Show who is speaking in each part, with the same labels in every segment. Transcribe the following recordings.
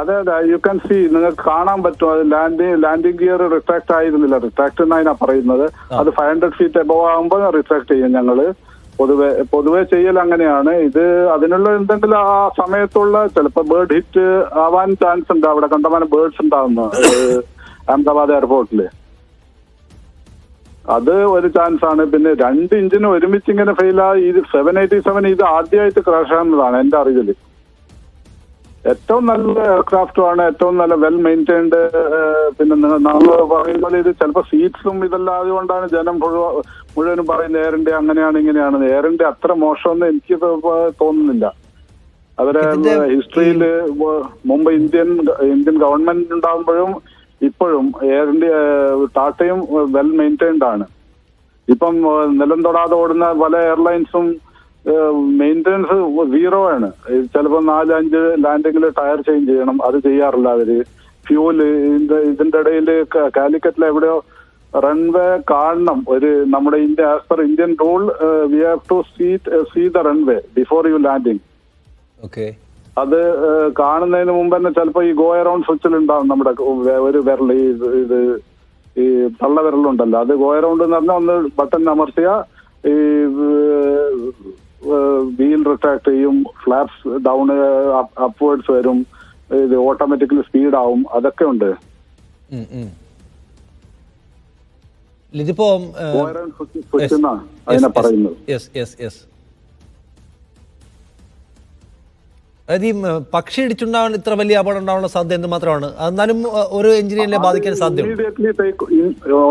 Speaker 1: അതെ അതെ. You can see നിങ്ങൾക്ക് കാണാൻ പറ്റും. അത് ലാൻഡിങ് ലാൻഡിംഗ് ഗിയർ റിട്രാക്ട് ആയിരുന്നില്ല. റിട്രാക്ട് എന്നാണ് പറയുന്നത്. അത് ഫൈവ് ഹൺഡ്രഡ് ഫീറ്റ് എബോവ് ആകുമ്പോൾ റിട്രാക്ട് ചെയ്യും ഞങ്ങൾ. പൊതുവെ പൊതുവെ ചെയ്യൽ അങ്ങനെയാണ്. ഇത് അതിനുള്ള എന്തെങ്കിലും ആ സമയത്തുള്ള ചിലപ്പോൾ ബേർഡ് ഹിറ്റ് ആവാൻ ചാൻസ് ഉണ്ട്. അവിടെ കണ്ടമാനം ബേർഡ്സ് ഉണ്ടാവുന്ന അഹമ്മദാബാദ് എയർപോർട്ടിൽ അത് ഒരു ചാൻസ് ആണ്. പിന്നെ രണ്ട് ഇഞ്ചിന് ഒരുമിച്ച് ഇങ്ങനെ ഫെയിൽ ആയി ഇത് സെവൻ എയ്റ്റി സെവൻ ഇത് ആദ്യമായിട്ട് ക്രാഷ് ആകുന്നതാണ് എന്റെ അറിവിൽ ഏറ്റവും നല്ല എയർക്രാഫ്റ്റുമാണ് ഏറ്റവും നല്ല വെൽ മെയിന്റൈൻഡ് പിന്നെ നമ്മൾ നമ്മൾ പറയുമ്പോൾ ഇത് ചിലപ്പോൾ സീറ്റ്സും ഇതെല്ലാം അതുകൊണ്ടാണ് ജനം മുഴുവൻ മുഴുവനും പറയുന്നത് എയർ ഇന്ത്യ അങ്ങനെയാണ് ഇങ്ങനെയാണ്. എയർ ഇന്ത്യ അത്ര മോശമെന്ന് എനിക്ക് തോന്നുന്നില്ല. അവരെ ഹിസ്റ്ററിയിൽ മുമ്പ് ഇന്ത്യൻ ഇന്ത്യൻ ഗവൺമെന്റ് ഉണ്ടാകുമ്പോഴും ഇപ്പോഴും എയർ ഇന്ത്യ ടാറ്റയും വെൽ മെയിന്റൈൻഡ് ആണ്. ഇപ്പം നിലം തൊടാതെ ഓടുന്ന പല എയർലൈൻസും മെയിന്റെനൻസ് സീറോ ആണ്. ചിലപ്പോൾ നാലഞ്ച് അഞ്ച് ലാൻഡിങ്ങിൽ ടയർ ചേഞ്ച് ചെയ്യണം. അത് ചെയ്യാറില്ല അവർ. ഫ്യൂൽ ഇതിന്റെ ഇടയിൽ കാലിക്കറ്റിൽ എവിടെയോ റൺവേ കാണണം. ഒരു നമ്മുടെ India as per Indian rule we have to see see the runway before you landing
Speaker 2: okay
Speaker 1: അത് കാണുന്നതിന് മുമ്പ് തന്നെ ചിലപ്പോൾ ഈ ഗോ അറൌണ്ട് സ്വിച്ചിൽ ഉണ്ടാവും നമ്മുടെ ഒരു വിരൽ ഈ ഇത് ഇത് ഈ തള്ള വിരലുണ്ടല്ലോ അത് ഗോ അറൌണ്ട് എന്ന് പറഞ്ഞാൽ ഒന്ന് ബട്ടൺ അമർത്തിയ ഈ വീൽ റിട്രാക്ട് ചെയ്യും ഫ്ലാപ്സ് ഡൗൺ അപ്വേർഡ്സ് വരും ഇത് ഓട്ടോമാറ്റിക്കലി സ്പീഡ് ആവും അതൊക്കെ ഉണ്ട്.
Speaker 2: ഇതിപ്പോ
Speaker 1: അതിനെ പറയുന്നത്?
Speaker 2: അതായത് ഈ പക്ഷി ഇടിച്ചുണ്ടാവാൻ ഇത്ര വലിയ അപകടം ഉണ്ടാവാനുള്ള സാധ്യത എന്ത് മാത്രമാണ്? എന്നാലും ഒരു എഞ്ചിനീയറിനെ ബാധിക്കാൻ
Speaker 1: സാധ്യത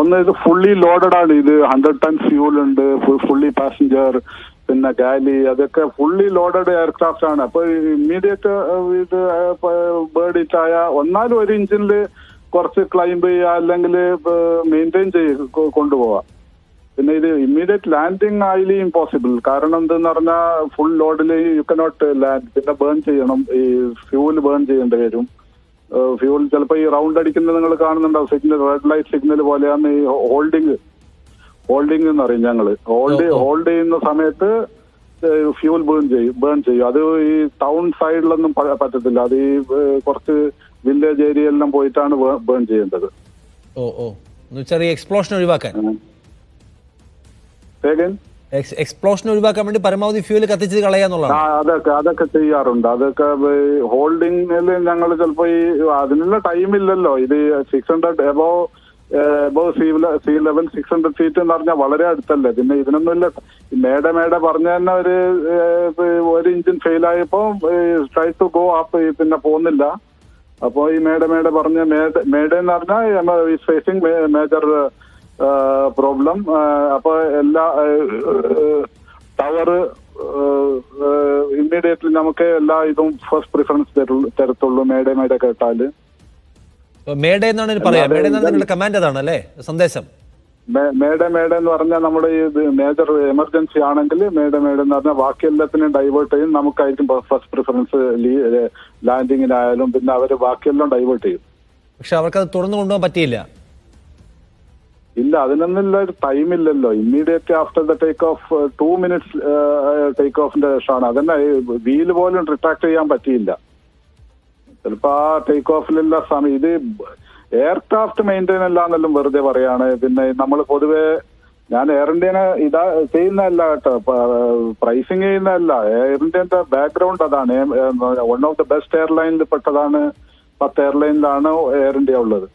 Speaker 1: ഒന്ന് ഇത് ഫുള്ളി ലോഡഡ് ആണ്. ഇത് ഹൺഡ്രഡ് ടൺ ഫ്യൂൾ ഉണ്ട്. ഫുള്ളി പാസഞ്ചർ പിന്നെ ഗാലി അതൊക്കെ ഫുള്ളി ലോഡഡ് എയർക്രാഫ്റ്റ് ആണ്. അപ്പൊ ഇമ്മീഡിയറ്റ് ഇത് ബേർഡ് ഹിറ്റ് ആയ ഒന്നാലും ഒരു ഇഞ്ചിനിൽ കുറച്ച് ക്ലൈംബ് ചെയ്യുക അല്ലെങ്കിൽ മെയിന്റെയിൻ ചെയ്യ കൊണ്ടുപോവാ. പിന്നെ ഇത് ഇമ്മീഡിയറ്റ് ലാൻഡിങ് ആയിലി ഇമ്പോസിബിൾ കാരണം എന്തെന്ന് പറഞ്ഞാൽ ഫുൾ ലോഡിൽ യു കനോട്ട് ലാൻഡ് പിന്നെ ബേൺ ചെയ്യണം. ഈ ഫ്യൂൽ ബേൺ ചെയ്യേണ്ടി വരും. ഫ്യൂൽ ചിലപ്പോൾ ഈ റൗണ്ട് അടിക്കുന്നത് നിങ്ങൾ കാണുന്നുണ്ടാവും. സിഗ്നൽ റെഡ് ലൈറ്റ് സിഗ്നൽ പോലെയാണ് ഈ ഹോൾഡിങ് ഹോൾഡിംഗ് എന്ന് പറയും ഞങ്ങൾ. ഹോൾഡ് ഹോൾഡ് ചെയ്യുന്ന സമയത്ത് ഫ്യൂൽ ബേൺ ചെയ്യും ബേൺ ചെയ്യും. അത് ഈ ടൗൺ സൈഡിലൊന്നും പറ്റത്തില്ല. അത് ഈ കുറച്ച് വില്ലേജ് ഏരിയയിലെല്ലാം പോയിട്ടാണ് ബേൺ ചെയ്യേണ്ടത്.
Speaker 2: ഓ ഓ. ചെറിയ എക്സ്പ്ലോഷൻ ഒഴിവാക്കാൻ? എക്സ്പ്ലോഷൻ ഒഴിവാക്കാൻ വേണ്ടി പരമാവധി ഫ്യൂൽ കത്തിച്ച് കളയാന്നുള്ളതാണ്
Speaker 1: അതൊക്കെ അതൊക്കെ ചെയ്യാറുണ്ട്. അതൊക്കെ ഹോൾഡിംഗിൽ ഞങ്ങൾ ചിലപ്പോ ഈ അതിനുള്ള ടൈം ഇല്ലല്ലോ. ഇത് six hundred above above sea sea level six hundred feet എന്ന് പറഞ്ഞാൽ വളരെ അടുത്തല്ലേ. പിന്നെ ഇതിനൊന്നുമില്ല. മേടെ മേടെ പറഞ്ഞ തന്നെ ഒരു ഒരു ഇഞ്ചിൻ ഫെയിൽ ആയപ്പോ ട്രൈ ടു ഗോ അപ്പ് പിന്നെ പോകുന്നില്ല. അപ്പോ ഈ മേടെ മേടെ പറഞ്ഞ മേഡ മേഡ എന്ന് പറഞ്ഞാൽ ഫേസിങ് മേജർ പ്രോബ്ലം അപ്പൊ എല്ലാ ടവർ ഇമ്മീഡിയറ്റ്ലി നമുക്ക് എല്ലാ ഇതും ഫസ്റ്റ് പ്രിഫറൻസ് തരത്തുള്ളൂ മേട മേട കേട്ടാൽ.
Speaker 2: മേഡ എന്നാണ് പറയാ. മേഡ എന്നാണ് നിങ്ങളുടെ കമാൻഡ് അതാണ് അല്ലേ? സന്ദേശം.
Speaker 1: മേഡേ മേട എന്ന് പറഞ്ഞാൽ നമ്മുടെ ഈ മേജർ എമർജൻസി ആണെങ്കിൽ മേഡേ മേട എന്ന് പറഞ്ഞാൽ ബാക്കി എല്ലാത്തിനും ഡൈവേർട്ട് ചെയ്യും. നമുക്കായിരിക്കും ഫസ്റ്റ് പ്രിഫറൻസ് ലാൻഡിങ്ങിനായാലും പിന്നെ അവർ ബാക്കിയെല്ലാം ഡൈവേർട്ട് ചെയ്യും.
Speaker 2: പക്ഷെ അവർക്ക് അത് തുറന്നു കൊണ്ടുപോകാൻ പറ്റിയില്ല.
Speaker 1: ഇല്ല അതിനൊന്നുമില്ല ഒരു ടൈം ഇല്ലല്ലോ. Immediate after the take off two minutes take ഓഫിന്റെ ശേഷമാണ് അതന്നെ വീൽ പോലും റിട്രാക്ട് ചെയ്യാൻ പറ്റിയില്ല. ചിലപ്പോ ആ ടേക്ക് ഓഫിലുള്ള സമയം ഇത് എയർക്രാഫ്റ്റ് മെയിന്റെയിൻ അല്ല എന്നെല്ലാം വെറുതെ പറയാണ്. പിന്നെ നമ്മൾ പൊതുവെ ഞാൻ എയർ ഇന്ത്യനെ ഇതാ ചെയ്യുന്നതല്ല കേട്ടോ. പ്രൈസിങ് ചെയ്യുന്നതല്ല. എയർ ഇന്ത്യന്റെ ബാക്ക്ഗ്രൗണ്ട് അതാണ്. വൺ ഓഫ് ദ ബെസ്റ്റ് എയർലൈനിൽ പെട്ടതാണ്. പത്ത് എയർലൈനിലാണ് എയർ ഇന്ത്യ ഉള്ളത്.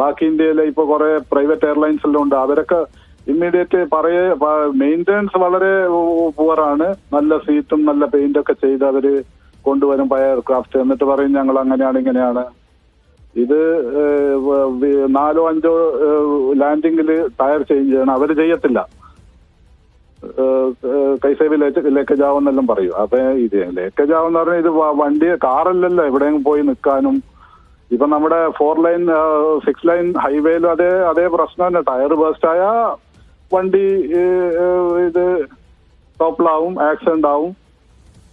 Speaker 1: ബാക്കി ഇന്ത്യയിലെ ഇപ്പൊ കുറെ പ്രൈവറ്റ് എയർലൈൻസ് എല്ലാം ഉണ്ട്. അവരൊക്കെ ഇമ്മീഡിയറ്റ് പറയ മെയിന്റെനൻസ് വളരെ പുവറാണ് നല്ല സീറ്റും നല്ല പെയിന്റ് ഒക്കെ ചെയ്ത് അവർ കൊണ്ടുവരും പഴയ എയർക്രാഫ്റ്റ് എന്നിട്ട് പറയും ഞങ്ങൾ അങ്ങനെയാണ് ഇങ്ങനെയാണ്. ഇത് നാലോ അഞ്ചോ ലാൻഡിങ്ങിൽ ടയർ ചേഞ്ച് ചെയ്യണം. അവർ ചെയ്യത്തില്ല. കൈസേവി ലേക്കേജ് ആവുന്നെല്ലാം പറയും. അപ്പൊ ഇത് ലേക്കേജ് ആവെന്ന് പറഞ്ഞാൽ ഇത് വണ്ടി കാറല്ലല്ലോ എവിടെയെങ്കിലും പോയി നിൽക്കാനും ഇപ്പൊ നമ്മുടെ ഫോർ ലൈൻ സിക്സ് ലൈൻ ഹൈവേയിലും അതേ അതേ പ്രശ്നം തന്നെ. ടയർ ബേസ്റ്റ് ആയ വണ്ടി ഇത് ടോപ്പിലാവും ആക്സിഡന്റ് ആവും.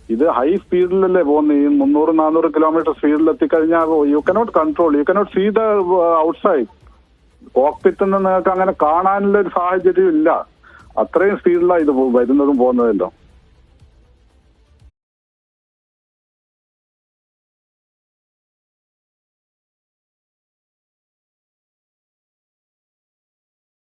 Speaker 1: ഇത് ഹൈ സ്പീഡിലല്ലേ പോകുന്നത്? ഈ മുന്നൂറ് നാനൂറ് കിലോമീറ്റർ സ്പീഡിൽ എത്തിക്കഴിഞ്ഞാൽ you cannot control you cannot see the outside കോക്പിറ്റിൽ നിന്ന് നിങ്ങൾക്ക് അങ്ങനെ കാണാനുള്ള ഒരു സാഹചര്യം ഇല്ല. അത്രയും സ്പീഡിലാണ് ഇത് വരുന്നതും പോകുന്നതല്ലോ.